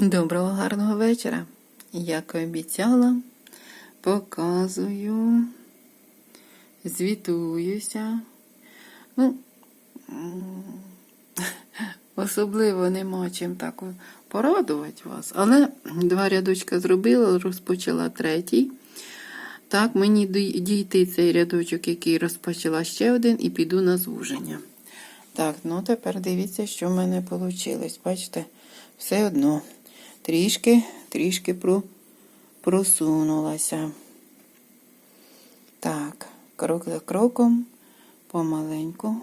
Доброго гарного вечора. Як і обіцяла, показую, звітуюся. Ну, особливо нема чим так порадувати вас. Але два рядочка зробила, розпочала третій. Так, мені дійти цей рядочок, який розпочала ще один, і піду на звуження. Так, ну тепер дивіться, що в мене вийшло. Бачите, все одно трішки, трішки про, просунулася. Так, крок за кроком, помаленьку.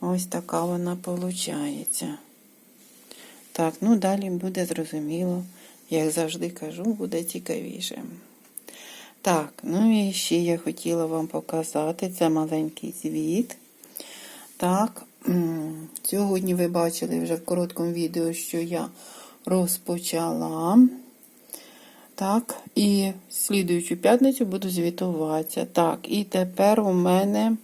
Ось така вона виходить. Так, ну далі буде зрозуміло. Як завжди кажу, буде цікавіше. Так, ну і ще я хотіла вам показати це маленький звіт. Так, сьогодні ви бачили вже в короткому відео, що я розпочала. Так, і слідуючу п'ятницю буду звітуватися. Так, і тепер у мене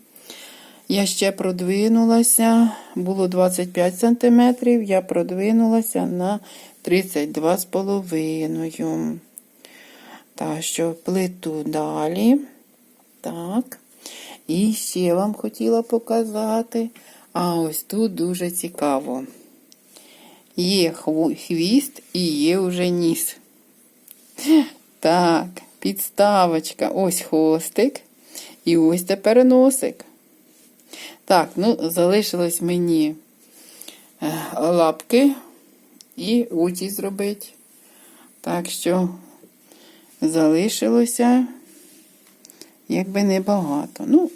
я ще продвинулася, було 25 см, я продвинулася на 32,5. Так, що плиту далі. Так. І ще вам хотіла показати. А ось тут дуже цікаво. Є хвіст і є вже ніс. Так, підставочка. Ось хвостик. І ось тепер носик. Так, ну, залишилось мені е, лапки і очі зробити. Так що залишилося якби небагато. Ну,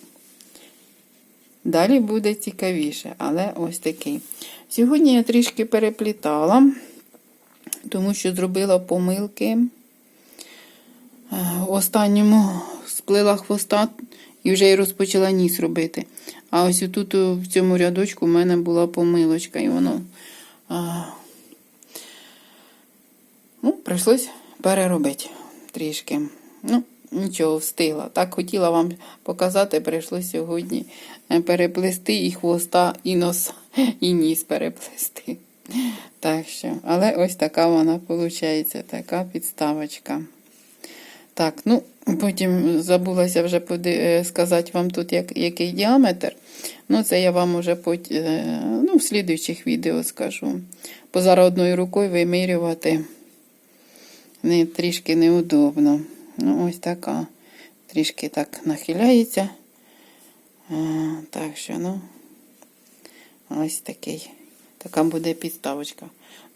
далі буде цікавіше, але ось такий. Сьогодні я трішки переплітала, тому що зробила помилки. Е, В останньому сплила хвоста і вже й розпочала ніс робити. А ось тут в цьому рядочку в мене була помилочка, і воно. А, ну, прийшлось переробити трішки. Ну, нічого, встигла. Так хотіла вам показати, прийшлось сьогодні е, переплести і хвоста, і нос, і ніс переплести. Так що, але ось така вона виходить, така підставочка. Так, ну, потім забулася вже е, сказати вам тут, як, який діаметр. Ну, це я вам уже пот... е, ну, в слідуючих відео скажу. Бо одною рукою вимірювати не, трішки неудобно. Ну, ось така. Трішки так нахиляється. Так що, ну, ось такий. Така буде підставочка.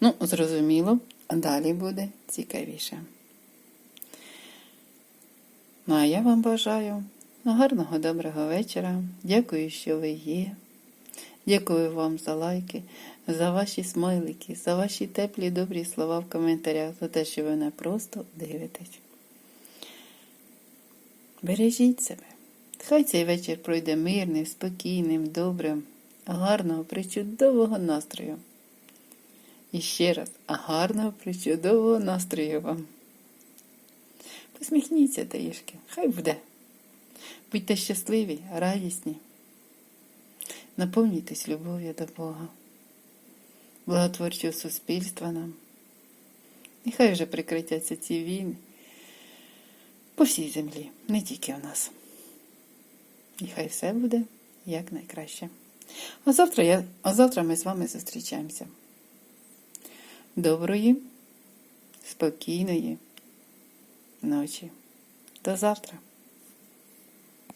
Ну, зрозуміло, далі буде цікавіше. Ну, а я вам бажаю гарного, доброго вечора. Дякую, що ви є. Дякую вам за лайки, за ваші смайлики, за ваші теплі добрі слова в коментарях, за те, що ви мене просто дивитесь. Бережіть себе. Хай цей вечір пройде мирним, спокійним, добрим, гарного, причудового настрою. І ще раз, гарного, причудового настрою вам. Посміхніться трішки, хай буде. Будьте щасливі, радісні. Наповнюйтесь любов'ю до Бога, благотворчого суспільства нам. Нехай вже прекратяться ці війни по всій землі, не тільки в нас. І хай все буде якнайкраще. А завтра, я, а завтра ми з вами зустрічаємося. Доброї, спокійної ночі. До завтра.